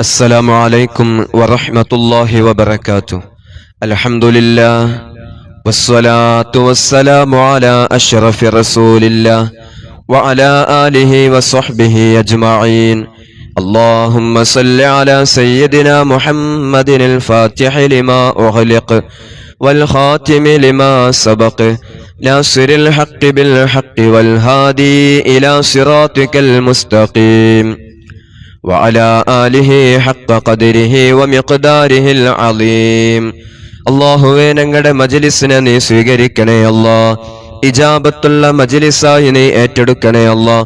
السلام عليكم ورحمة الله وبركاته. الحمد لله والصلاة والسلام على أشرف رسول الله وعلى آله وصحبه أجمعين. اللهم صل على سيدنا محمد الفاتح لما أغلق والخاتم لما سبق ناصر الحق بالحق والهادي إلى صراطك المستقيم. وعلى آله حق قدره ومقداره العظيم അള്ളാഹുവെ ഞങ്ങളുടെ മജലിസിനെ നീ സ്വീകരിക്കണേ അല്ലാ ഇജാബത്തുള്ള മജലിസായി നീ ഏറ്റെടുക്കണേ അല്ലാ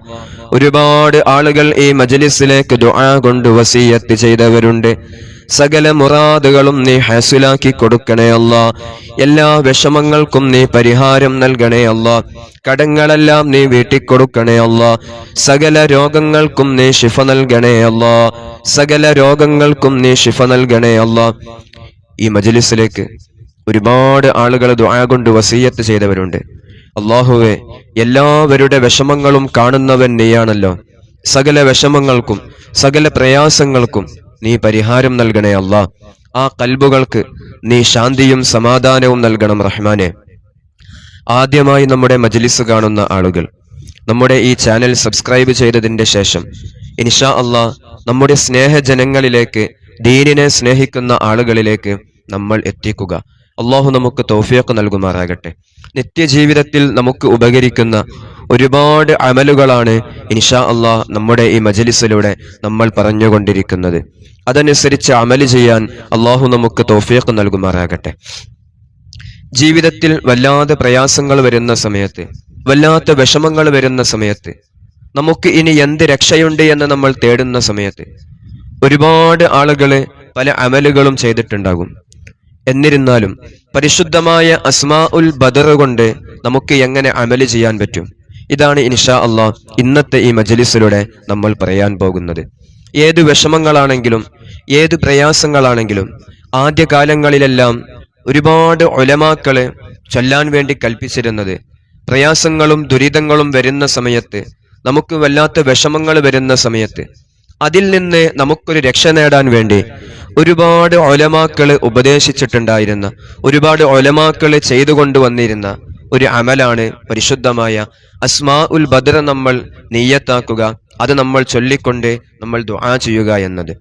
ഒരുപാട് ആളുകൾ ഈ മജലിസിലേക്ക് ദുആ കൊണ്ട് വസീയത്ത് ചെയ്തവരുണ്ട് സകല മുറാദുകളും നീ ഹാസിലാക്കി കൊടുക്കണേ അല്ല. എല്ലാ വിഷമങ്ങൾക്കും നീ പരിഹാരം നൽകണേ അല്ല. കടങ്ങളെല്ലാം നീ വീട്ടിക്കൊടുക്കണേ അല്ല. സകല രോഗങ്ങൾക്കും നീ ശിഫ നൽകണേ അല്ല. സകല രോഗങ്ങൾക്കും നീ ശിഫ നൽകണേ അല്ല. ഈ മജലിസിലേക്ക് ഒരുപാട് ആളുകൾ ദുആ കൊണ്ട് വസീയത്ത് ചെയ്തവരുണ്ട്. അള്ളാഹുവെ എല്ലാവരുടെ വിഷമങ്ങളും കാണുന്നവൻ നീയാണല്ലോ. സകല വിഷമങ്ങൾക്കും സകല പ്രയാസങ്ങൾക്കും നീ പരിഹാരം നൽകണേ അല്ല ആ കൽബുകൾക്ക് നീ ശാന്തിയും സമാധാനവും നൽകണം റഹ്മാനെ. ആദ്യമായി നമ്മുടെ മജ്ലിസ് കാണുന്ന ആളുകൾ നമ്മുടെ ഈ ചാനൽ സബ്സ്ക്രൈബ് ചെയ്തതിന്റെ ശേഷം ഇൻഷാ അള്ളാ നമ്മുടെ സ്നേഹജനങ്ങളിലേക്ക് ദീനിനെ സ്നേഹിക്കുന്ന ആളുകളിലേക്ക് നമ്മൾ എത്തിക്കുക. അള്ളാഹു നമുക്ക് തോഫിയൊക്കെ നൽകുമാറാകട്ടെ. നിത്യജീവിതത്തിൽ നമുക്ക് ഉപകരിക്കുന്ന ഒരുപാട് അമലുകളാണ് ഇൻഷാ അള്ളാഹ് നമ്മുടെ ഈ മജലിസിലൂടെ നമ്മൾ പറഞ്ഞുകൊണ്ടിരിക്കുന്നത്. അതനുസരിച്ച് അമൽ ചെയ്യാൻ അള്ളാഹു നമുക്ക് തോഫിയൊക്കെ നൽകുമാറാകട്ടെ. ജീവിതത്തിൽ വല്ലാതെ പ്രയാസങ്ങൾ വരുന്ന സമയത്ത് വല്ലാത്ത വിഷമങ്ങൾ വരുന്ന സമയത്ത് നമുക്ക് ഇനി എന്ത് രക്ഷയുണ്ട് എന്ന് നമ്മൾ തേടുന്ന സമയത്ത് ഒരുപാട് ആളുകൾ പല അമലുകളും ചെയ്തിട്ടുണ്ടാകും. എന്നിരുന്നാലും പരിശുദ്ധമായ അസ്മാ ഉൽ ബദർ കൊണ്ട് നമുക്ക് എങ്ങനെ അമൽ ചെയ്യാൻ പറ്റും? ഇതാണ് ഇൻഷാ അള്ളാ ഇന്നത്തെ ഈ മജലിസിലൂടെ നമ്മൾ പറയാൻ പോകുന്നത്. ഏത് വിഷമങ്ങളാണെങ്കിലും ഏത് പ്രയാസങ്ങളാണെങ്കിലും ആദ്യകാലങ്ങളിലെല്ലാം ഒരുപാട് ഒലമാക്കൾ ചൊല്ലാൻ വേണ്ടി കൽപ്പിച്ചിരുന്നത്. പ്രയാസങ്ങളും ദുരിതങ്ങളും വരുന്ന സമയത്ത് നമുക്ക് വല്ലാത്ത വിഷമങ്ങൾ വരുന്ന സമയത്ത് അതിൽ നിന്ന് നമുക്കൊരു രക്ഷ നേടാൻ വേണ്ടി ഒരുപാട് ഒലമാക്കൾ ഉപദേശിച്ചിട്ടുണ്ടായിരുന്ന ഒരുപാട് ഒലമാക്കൾ ചെയ്തുകൊണ്ടുവന്നിരുന്ന ഒരു അമലാണ് പരിശുദ്ധമായ. അസ്മാ ഉൽ ബദർ നമ്മൾ നെയ്യത്താക്കുക. അത് നമ്മൾ ചൊല്ലിക്കൊണ്ട് നമ്മൾ ദുആ ചെയ്യുക എന്നത്.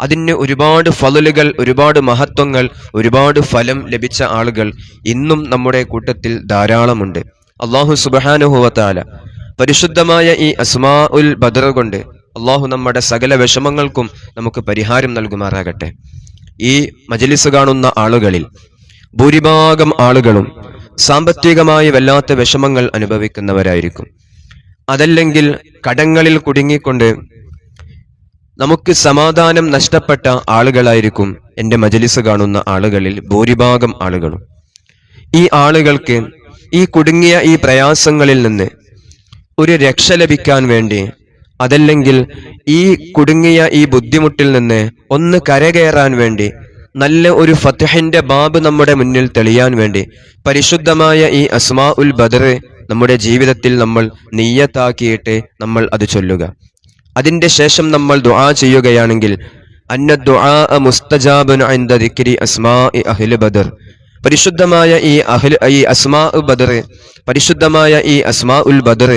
അതിന് ഒരുപാട് ഫലലുകൾ ഒരുപാട് മഹത്വങ്ങൾ ഒരുപാട് ഫലം ലഭിച്ച ആളുകൾ ഇന്നും നമ്മുടെ കൂട്ടത്തിൽ ധാരാളമുണ്ട്. അള്ളാഹു സുബഹാനുഹുവത്താല പരിശുദ്ധമായ ഈ അസ്മാ ഉൽ ബദർ കൊണ്ട് അള്ളാഹു നമ്മുടെ സകല വിഷമങ്ങൾക്കും നമുക്ക് പരിഹാരം നൽകുമാറാകട്ടെ. ഈ മജലിസ് കാണുന്ന ആളുകളിൽ ഭൂരിഭാഗം ആളുകളും സാമ്പത്തികമായി വല്ലാത്ത വിഷമങ്ങൾ അനുഭവിക്കുന്നവരായിരിക്കും. അതല്ലെങ്കിൽ കടങ്ങളിൽ കുടുങ്ങിക്കൊണ്ട് നമുക്ക് സമാധാനം നഷ്ടപ്പെട്ട ആളുകളായിരിക്കും എന്റെ മജലിസ് കാണുന്ന ആളുകളിൽ ഭൂരിഭാഗം ആളുകളും. ഈ ആളുകൾക്ക് ഈ കുടുങ്ങിയ ഈ പ്രയാസങ്ങളിൽ നിന്ന് ഒരു രക്ഷ ലഭിക്കാൻ വേണ്ടി അതല്ലെങ്കിൽ ഈ കുടുങ്ങിയ ഈ ബുദ്ധിമുട്ടിൽ നിന്ന് ഒന്ന് കരകയറാൻ വേണ്ടി നല്ല ഒരു ഫത്തഹിന്റെ ബാബ് നമ്മുടെ മുന്നിൽ തെളിയാൻ വേണ്ടി പരിശുദ്ധമായ ഈ അസ്മാ ഉൽ ബദർ നമ്മുടെ ജീവിതത്തിൽ നമ്മൾ നെയ്യത്താക്കിയിട്ട് നമ്മൾ അത് ചൊല്ലുക. അതിന്റെ ശേഷം നമ്മൾ ദുആ ചെയ്യുകയാണെങ്കിൽ അന്ന ദുആ അസ്മാ അഹ്ല ബദർ. പരിശുദ്ധമായ ഈ അഹ്ല ഈ അസ്മാ ബദർ പരിശുദ്ധമായ ഈ അസ്മാ ഉൽ ബദർ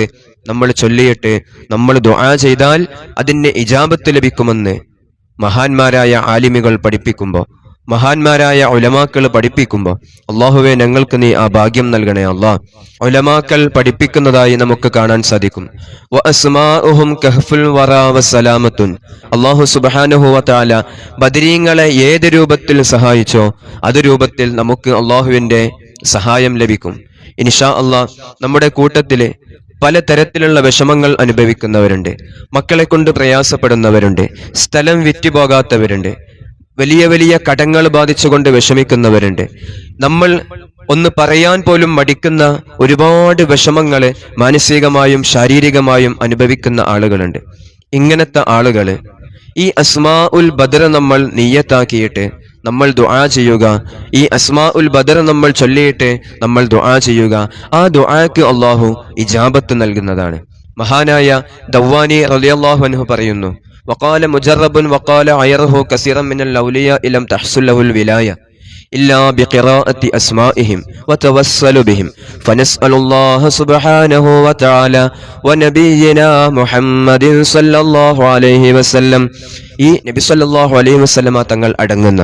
നമ്മൾ ചൊല്ലിയിട്ട് നമ്മൾ ദുആ ചെയ്താൽ അതിന് ഇജാബത്ത് ലഭിക്കുമെന്ന് മഹാന്മാരായ ആലിമികൾ പഠിപ്പിക്കുമ്പോൾ മഹാന്മാരായ ഒലമാക്കൾ പഠിപ്പിക്കുമ്പോൾ അള്ളാഹുവെ ഞങ്ങൾക്ക് നീ ആ ഭാഗ്യം നൽകണേ അള്ളാഹ് ഉലമാക്കൾ പഠിപ്പിക്കുന്നതായി നമുക്ക് കാണാൻ സാധിക്കും. അള്ളാഹു സുബാനുഹുവല ബദരീങ്ങളെ ഏത് രൂപത്തിൽ സഹായിച്ചോ അത് രൂപത്തിൽ നമുക്ക് അള്ളാഹുവിന്റെ സഹായം ലഭിക്കും. ഇൻഷാ അള്ളാഹ് നമ്മുടെ കൂട്ടത്തിലെ പലതരത്തിലുള്ള വിഷമങ്ങൾ അനുഭവിക്കുന്നവരുണ്ട്. മക്കളെ കൊണ്ട് പ്രയാസപ്പെടുന്നവരുണ്ട്. സ്ഥലം വിറ്റുപോകാത്തവരുണ്ട്. വലിയ വലിയ കടങ്ങൾ ബാധിച്ചുകൊണ്ട് വിഷമിക്കുന്നവരുണ്ട്. നമ്മൾ ഒന്ന് പറയാൻ പോലും മടിക്കുന്ന ഒരുപാട് വിഷമങ്ങൾ മാനസികമായും ശാരീരികമായും അനുഭവിക്കുന്ന ആളുകളുണ്ട്. ഇങ്ങനത്തെ ആളുകൾ ഈ അസ്മാ ഉൽ ബദർ നമ്മൾ നീയത്താക്കിയിട്ട് നമ്മൾ ദുആ ചെയ്യുക. ഈ അസ്മാ ഉൽ ബദർ നമ്മൾ ചൊല്ലിയിട്ട് നമ്മൾ ദുആ ചെയ്യുക. ആ ദുആക്ക് അള്ളാഹു ഇജാബത്ത് നൽകുന്നതാണ്. മഹാനായ ദവാനി റളിയല്ലാഹു അൻഹു പറയുന്നു وقال مجرب وقال عيره كثيرا من الأولياء لم تحصل له الولاية إلا بقراءة أسمائهم وتوسل بهم فنسأل الله سبحانه وتعالى ونبينا محمد صلى الله عليه وسلم ഈ നബി സല്ലല്ലാഹു അലൈഹി വസല്ലമ തങ്ങൾ അടങ്ങുന്ന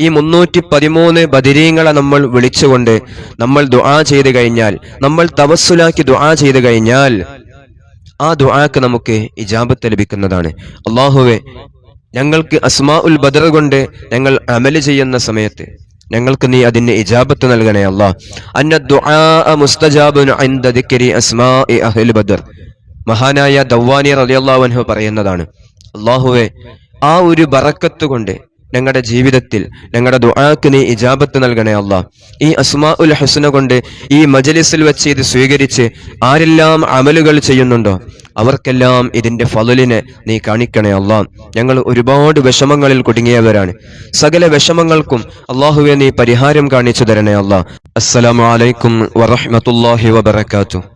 ഈ മുന്നൂറ്റി പതിമൂന്ന് ബദിരീങ്ങളെ നമ്മൾ വിളിച്ചുകൊണ്ട് നമ്മൾ ദുആ ചെയ്തു കഴിഞ്ഞാൽ നമ്മൾ തവസ്സുലാക്കി ദുആ ചെയ്തു കഴിഞ്ഞാൽ ആ ദുആക്ക് നമുക്ക് ഇജാബത്ത് ലഭിക്കുന്നതാണ്. അള്ളാഹുവെ ഞങ്ങൾക്ക് അസ്മാ ഉൽ ബദർ കൊണ്ട് ഞങ്ങൾ അമൽ ചെയ്യുന്ന സമയത്ത് ഞങ്ങൾക്ക് നീ അതിന് ഇജാബത്ത് നൽകണേ അള്ളാഹ് ബദർ. മഹാനായ ദവ്വാനി റളിയല്ലാഹു അൻഹു പറയുന്നതാണ്. അള്ളാഹുവെ ആ ഒരു ബറക്കത്ത് കൊണ്ട് ഞങ്ങളുടെ ജീവിതത്തിൽ ഞങ്ങളുടെ ദുആക്ക് നീ ഇജാബത്ത് നൽകണേ അല്ല. ഈ അസ്മാ ഉൽ ഹുസ്ന കൊണ്ട് ഈ മജലിസിൽ വെച്ച് ഇത് സ്വീകരിച്ച് ആരെല്ലാം അമലുകൾ ചെയ്യുന്നുണ്ടോ അവർക്കെല്ലാം ഇതിന്റെ ഫലലിനെ നീ കാണിക്കണേ അല്ല. ഞങ്ങൾ ഒരുപാട് വിഷമങ്ങളിൽ കുടുങ്ങിയവരാണ്. സകല വിഷമങ്ങൾക്കും അള്ളാഹുവെ നീ പരിഹാരം കാണിച്ചു തരണേ അല്ല. അസ്സലാമു അലൈക്കും വറഹ്മത്തുള്ളാഹി വബറകാതുഹു.